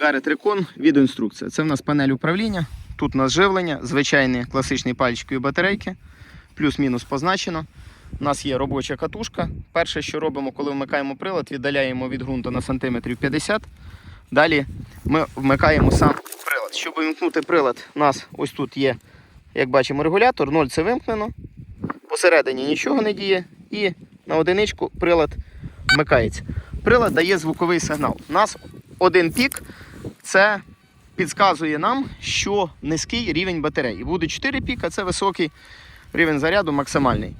Гарет Recon відеоінструкція. Це в нас панель управління. Тут у нас живлення, звичайні класичні пальчикові батарейки, плюс-мінус позначено. У нас є робоча катушка. Перше, що робимо, коли вмикаємо прилад, віддаляємо від ґрунту на сантиметрів 50. Далі ми вмикаємо сам прилад. Щоб вимкнути прилад, у нас ось тут є, як бачимо, регулятор, 0 це вимкнено. Посередині нічого не діє. І на одиничку прилад вмикається. Прилад дає звуковий сигнал. У нас один пік це підказує нам, що низький рівень батареї. Буде 4 піка, це високий рівень заряду, максимальний.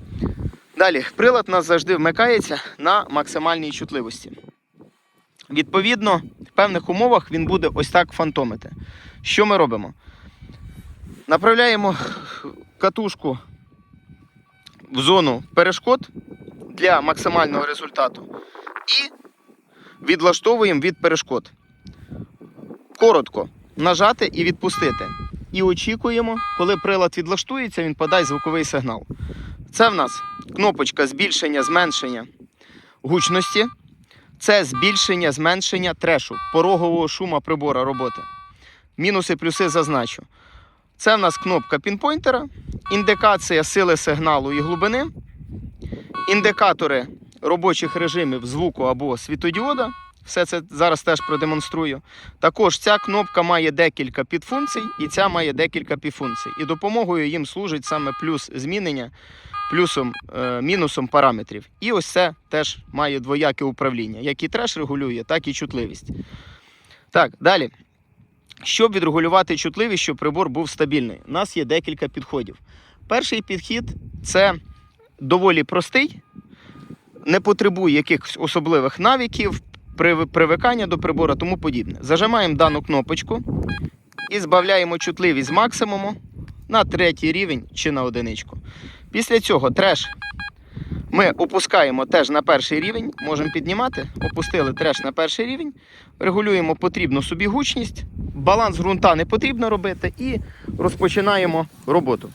Далі, прилад нас завжди вмикається на максимальній чутливості. Відповідно, в певних умовах він буде ось так фантомити. Що ми робимо? Направляємо катушку в зону перешкод для максимального результату і відлаштовуємо від перешкод. Коротко нажати і відпустити. І очікуємо, коли прилад відлаштується, він подасть звуковий сигнал. Це в нас кнопочка збільшення, зменшення гучності. Це збільшення, зменшення трешу, порогового шума прибора роботи. Мінуси, плюси зазначу. Це в нас кнопка пінпойнтера, індикація сили сигналу і глибини, індикатори робочих режимів звуку або світодіода. Все це зараз теж продемонструю. Також ця кнопка має декілька підфункцій, і ця має декілька підфункцій. І допомогою їм служить саме плюс змінення, плюсом, е, мінусом параметрів. І ось це теж має двояке управління. Як і треш регулює, так і чутливість. Так, далі. Щоб відрегулювати чутливість, щоб прибор був стабільний, у нас є декілька підходів. Перший підхід це доволі простий, не потребує якихось особливих навиків, привикання до прибору, тому подібне. Зажимаємо дану кнопочку і збавляємо чутливість максимуму на третій рівень чи на одиничку. Після цього треш ми опускаємо теж на перший рівень, можемо піднімати, опустили треш на перший рівень, регулюємо потрібну собі гучність, баланс ґрунта не потрібно робити і розпочинаємо роботу.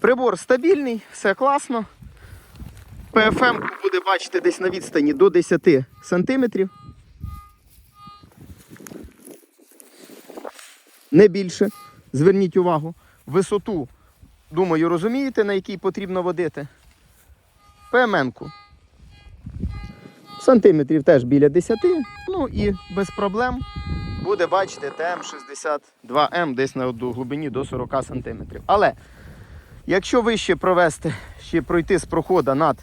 Прибор стабільний, все класно. ПФМ буде бачити десь на відстані до 10 см. Не більше. Зверніть увагу. Висоту, думаю, розумієте, на якій потрібно водити. ПМН-ку. Сантиметрів теж біля 10. Ну і без проблем буде бачити ТМ62М десь на глибині до 40 см. Але якщо вище провести, ще пройти з прохода над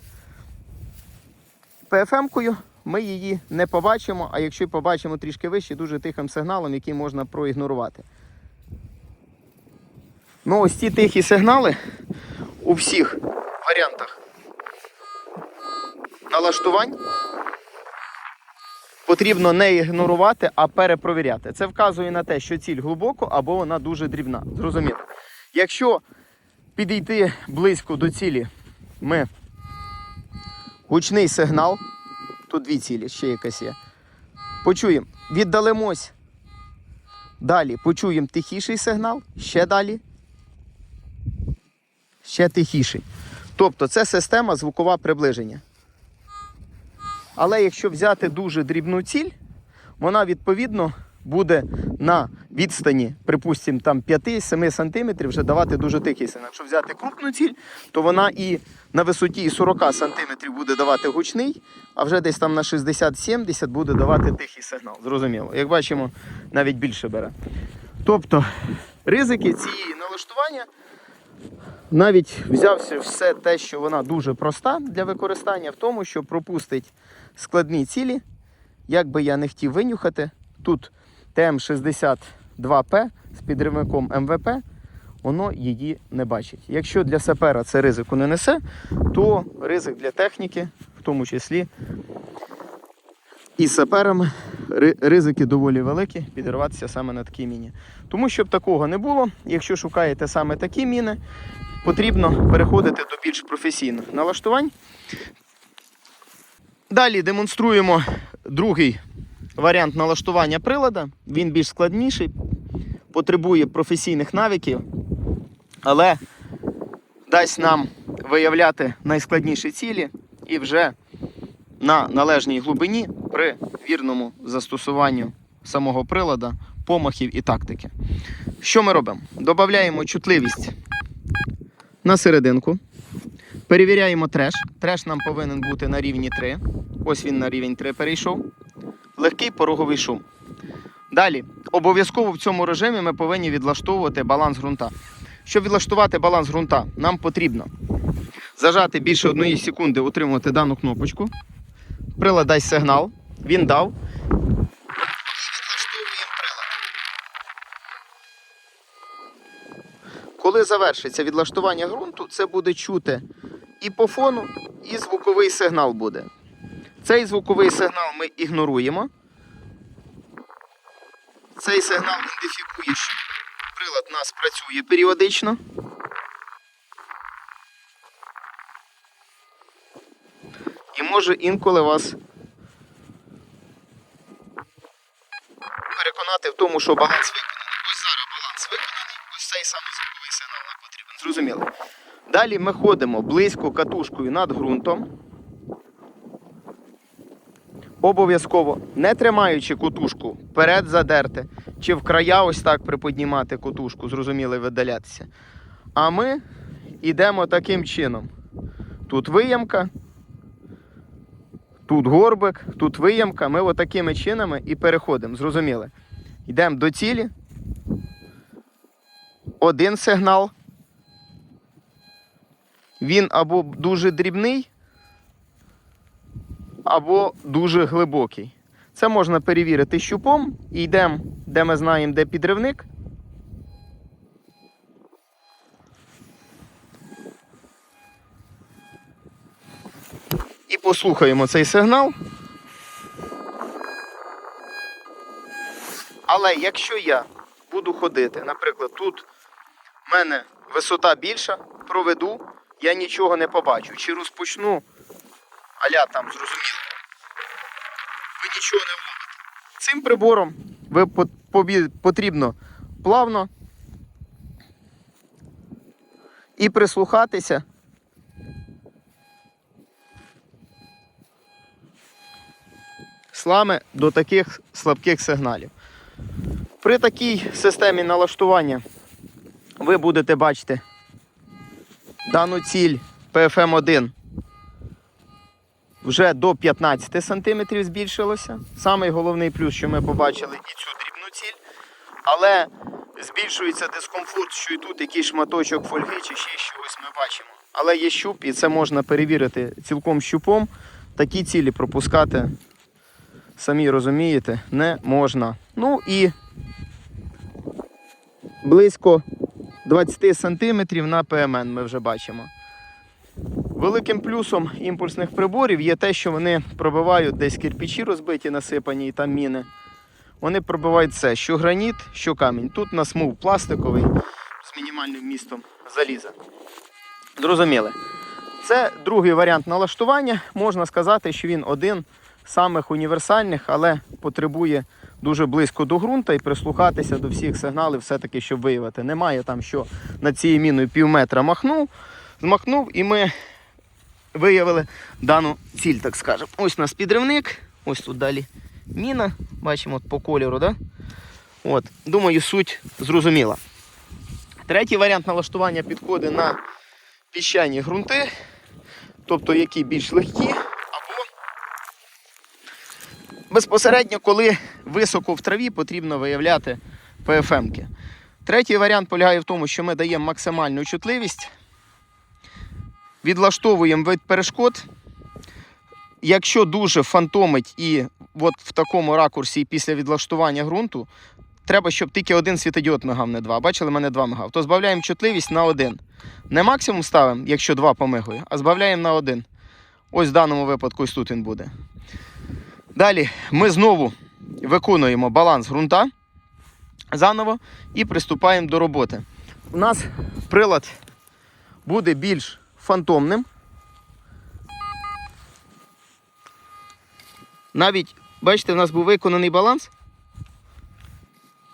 ПФМ-кою, ми її не побачимо, а якщо побачимо трішки вище, дуже тихим сигналом, який можна проігнорувати. Ну, ось ці тихі сигнали у всіх варіантах налаштувань потрібно не ігнорувати, а перепровіряти. Це вказує на те, що ціль глибоко або вона дуже дрібна. Зрозуміло. Якщо підійти близько до цілі, ми гучний сигнал, тут дві цілі, ще якась є. Почуємо, віддалимось. Далі почуємо тихіший сигнал, ще далі. Ще тихіший. Тобто це система звукове приближення. Але якщо взяти дуже дрібну ціль, вона відповідно буде на відстані, припустимо, там 5-7 см вже давати дуже тихий сигнал. Якщо взяти крупну ціль, то вона і на висоті 40 см буде давати гучний, а вже десь там на 60-70 буде давати тихий сигнал. Зрозуміло. Як бачимо, навіть більше бере. Тобто ризики цієї налаштування. Навіть взявся все те, що вона дуже проста для використання, в тому, що пропустить складні цілі. Як би я не хотів винюхати, тут ТМ62П з підривником МВП, воно її не бачить. Якщо для сапера це ризику не несе, то ризик для техніки, в тому числі і саперами, ризики доволі великі підірватися саме на такій міні. Тому щоб такого не було, якщо шукаєте саме такі міни, потрібно переходити до більш професійних налаштувань. Далі демонструємо другий варіант налаштування прилада. Він більш складніший, потребує професійних навиків, але дасть нам виявляти найскладніші цілі і вже на належній глибині при вірному застосуванню самого прилада, помахів і тактики. Що ми робимо? Додаємо чутливість на серединку. Перевіряємо треш. Треш нам повинен бути на рівні 3. Ось він на рівень 3 перейшов. Легкий пороговий шум. Далі, обов'язково в цьому режимі ми повинні відлаштовувати баланс ґрунта. Щоб відлаштувати баланс ґрунта, нам потрібно зажати більше одної секунди, утримувати дану кнопочку. Прилад дасть сигнал, він дав. Коли завершиться відлаштування ґрунту, це буде чути і по фону, і звуковий сигнал буде. Цей звуковий сигнал ми ігноруємо. Цей сигнал ідентифікує, що прилад нас працює періодично. І може інколи вас переконати в тому, що баланс виконаний. Ось зараз баланс виконаний, ось цей самий звуковий сигнал нам потрібен. Зрозуміло. Далі ми ходимо близько катушкою над ґрунтом. Обов'язково, не тримаючи котушку, вперед задерти, чи в края ось так приподнімати котушку, зрозуміло, видалятися. А ми йдемо таким чином. Тут виямка, тут горбик, тут виямка. Ми отакими чинами і переходимо. Зрозуміли? Йдемо до цілі. Один сигнал. Він або дуже дрібний, або дуже глибокий. Це можна перевірити щупом. І йдемо, де ми знаємо, де підривник. І послухаємо цей сигнал. Але якщо я буду ходити, наприклад, тут в мене висота більша, проведу, я нічого не побачу. Чи розпочну, аля там зрозуміло, ви нічого не вловите. Цим прибором ви потрібно плавно і прислухатися. Слами до таких слабких сигналів. При такій системі налаштування ви будете бачити дану ціль PFM1 вже до 15 см збільшилося. Самий головний плюс, що ми побачили і цю дрібну ціль. Але збільшується дискомфорт, що і тут якийсь шматочок фольги чи ще щось ми бачимо. Але є щуп, і це можна перевірити цілком щупом. Такі цілі пропускати, самі розумієте, не можна. Ну і близько 20 см на ПМН ми вже бачимо. Великим плюсом імпульсних приборів є те, що вони пробивають десь кирпичі розбиті, насипані і там міни. Вони пробивають все, що граніт, що камінь. Тут нас мув пластиковий з мінімальним вмістом заліза. Зрозуміли. Це другий варіант налаштування. Можна сказати, що він один з самих універсальних, але потребує дуже близько до ґрунта і прислухатися до всіх сигналів, все-таки, щоб виявити. Немає там, що над цією міною пів метра махнув, змахнув, і ми виявили дану ціль, так скажемо. Ось у нас підривник, ось тут далі міна. Бачимо от по кольору. Да? От. Думаю, суть зрозуміла. Третій варіант налаштування підходить на піщані ґрунти, тобто які більш легкі, або безпосередньо, коли високо в траві, потрібно виявляти ПФМки. Третій варіант полягає в тому, що ми даємо максимальну чутливість, відлаштовуємо вид перешкод. Якщо дуже фантомить і от в такому ракурсі після відлаштування ґрунту, треба, щоб тільки один світодіод мигав, не два. Бачили, мене два мигав. То збавляємо чутливість на один. Не максимум ставимо, якщо два помигує, а збавляємо на один. Ось в даному випадку ось тут він буде. Далі ми знову виконуємо баланс ґрунта заново і приступаємо до роботи. У нас прилад буде більш фантомним. Навіть, бачите, у нас був виконаний баланс.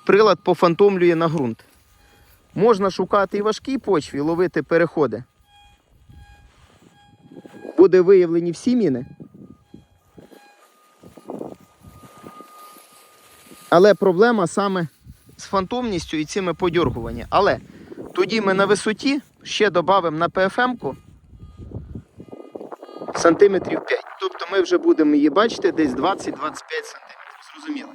Прилад пофантомлює на ґрунт. Можна шукати і важкі почві, ловити переходи. Буде виявлені всі міни. Але проблема саме з фантомністю і цими подьоргуваннями. Але тоді ми на висоті ще додамо на ПФМ-ку сантиметрів 5. Тобто ми вже будемо її бачити десь 20-25 сантиметрів. Зрозуміло.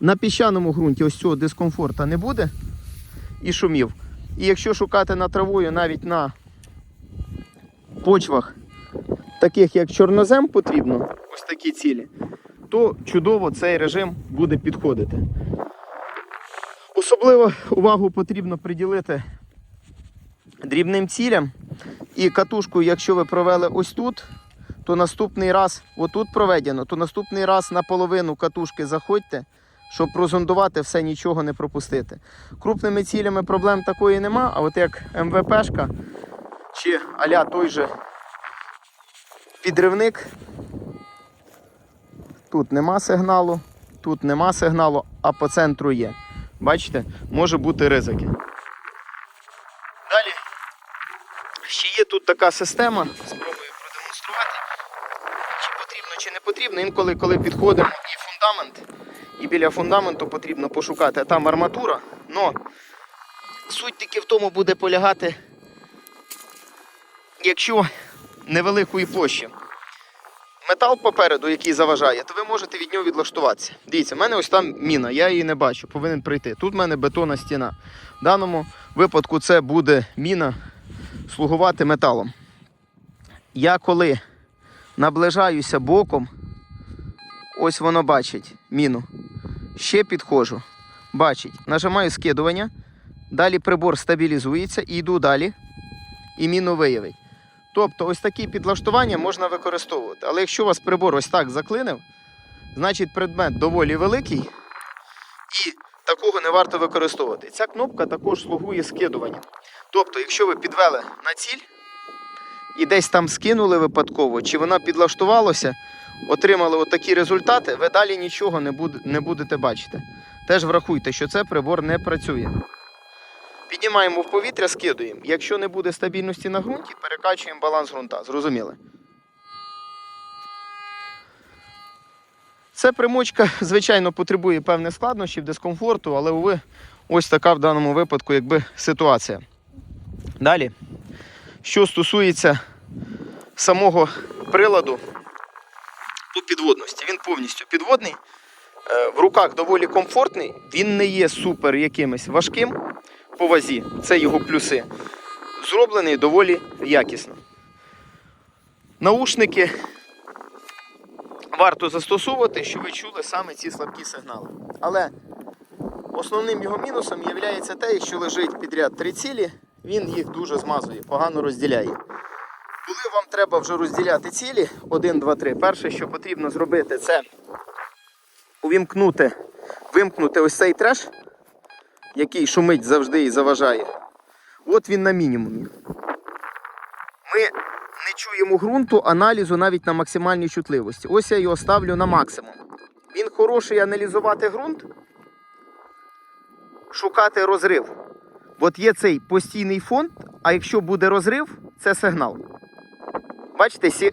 На піщаному ґрунті ось цього дискомфорта не буде і шумів. І якщо шукати на травою навіть на почвах, таких як чорнозем потрібно, ось такі цілі, то чудово цей режим буде підходити. Особливо увагу потрібно приділити дрібним цілям. І катушку, якщо ви провели ось тут, то наступний раз, отут проведено, то наступний раз на половину катушки заходьте, щоб прозондувати все, нічого не пропустити. Крупними цілями проблем такої нема, а от як МВПшка чи аля той же підривник, тут нема сигналу, тут нема сигналу, а по центру є. Бачите, може бути ризики. Далі ще є тут така система, спробую продемонструвати. Чи потрібно, чи не потрібно. Інколи, коли підходимо і фундамент, і біля фундаменту потрібно пошукати а там арматура. Но суть таки в тому буде полягати, якщо невеликої площі. Метал попереду, який заважає, то ви можете від нього відлаштуватися. Дивіться, в мене ось там міна, я її не бачу, повинен прийти. Тут в мене бетонна стіна. В даному випадку це буде міна слугувати металом. Я коли наближаюся боком, ось воно бачить міну. Ще підходжу. Бачить, нажимаю скидування, далі прибор стабілізується і йду далі, і міну виявить. Тобто ось такі підлаштування можна використовувати. Але якщо у вас прибор ось так заклинив, значить предмет доволі великий і такого не варто використовувати. Ця кнопка також слугує скидуванням. Тобто, якщо ви підвели на ціль і десь там скинули випадково, чи вона підлаштувалася, отримали отакі результати, ви далі нічого не, буде, не будете бачити. Теж врахуйте, що це прибор не працює. Піднімаємо в повітря, скидуємо. Якщо не буде стабільності на ґрунті, перекачуємо баланс ґрунта. Зрозуміли? Це примочка, звичайно, потребує певних складнощів, дискомфорту, але уви, ось така в даному випадку якби ситуація. Далі, що стосується самого приладу по підводності, він повністю підводний, е, в руках доволі комфортний, він не є супер якимось важким по вазі, це його плюси. Зроблений доволі якісно. Наушники варто застосовувати, щоб ви чули саме ці слабкі сигнали. Але основним його мінусом є те, що лежить підряд три цілі, він їх дуже змазує, погано розділяє. Коли вам треба вже розділяти цілі, 1, 2, 3, перше, що потрібно зробити, це увімкнути, вимкнути ось цей треш, який шумить завжди і заважає. От він на мінімумі. Ми не чуємо ґрунту, аналізу навіть на максимальній чутливості. Ось я його ставлю на максимум. Він хороший аналізувати ґрунт, шукати розрив. От є цей постійний фонд, а якщо буде розрив, це сигнал. Бачите, сі...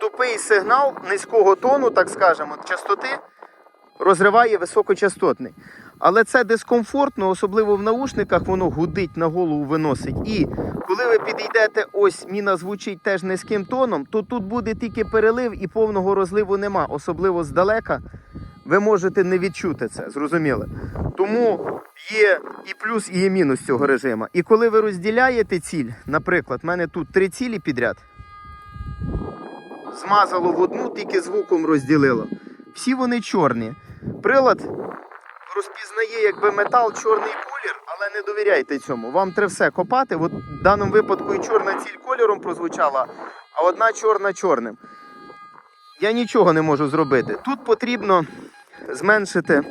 тупий сигнал низького тону, так скажемо, частоти розриває високочастотний. Але це дискомфортно, особливо в наушниках, воно гудить на голову виносить. І коли ви підійдете, ось міна звучить теж низьким тоном, то тут буде тільки перелив і повного розливу нема. Особливо здалека ви можете не відчути це, зрозуміли? Тому є і плюс, і є мінус цього режиму. І коли ви розділяєте ціль, наприклад, в мене тут три цілі підряд, змазало в одну, тільки звуком розділило. Всі вони чорні. Прилад розпізнає якби метал чорний колір, але не довіряйте цьому. Вам треба все копати. От в даному випадку і чорна ціль кольором прозвучала, а одна чорна чорним. Я нічого не можу зробити. Тут потрібно зменшити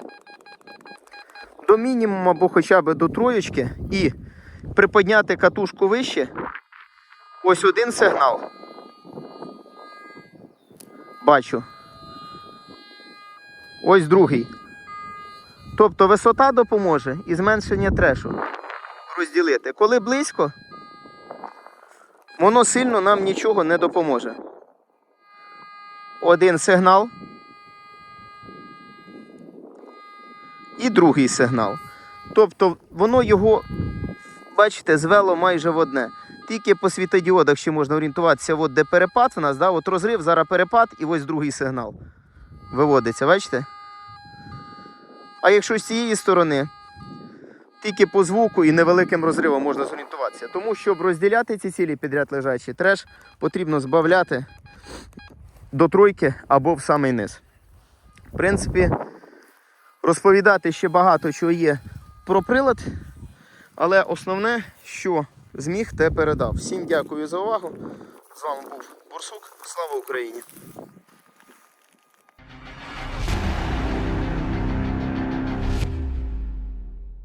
до мінімуму або хоча б до троєчки і приподняти катушку вище. Ось один сигнал. Бачу. Ось другий. Тобто висота допоможе і зменшення трешу розділити. Коли близько, воно сильно нам нічого не допоможе. Один сигнал. І другий сигнал. Тобто воно його, бачите, звело майже в одне. Тільки по світодіодах ще можна орієнтуватися, от де перепад в нас, да? от розрив, зараз перепад і ось другий сигнал. Виводиться, бачите? А якщо з цієї сторони, тільки по звуку і невеликим розривом можна зорієнтуватися. Тому, щоб розділяти ці цілі підряд лежачі, треш потрібно збавляти до тройки або в самий низ. В принципі, розповідати ще багато чого є про прилад, але основне, що зміг, те передав. Всім дякую за увагу. З вами був Бурсук. Слава Україні!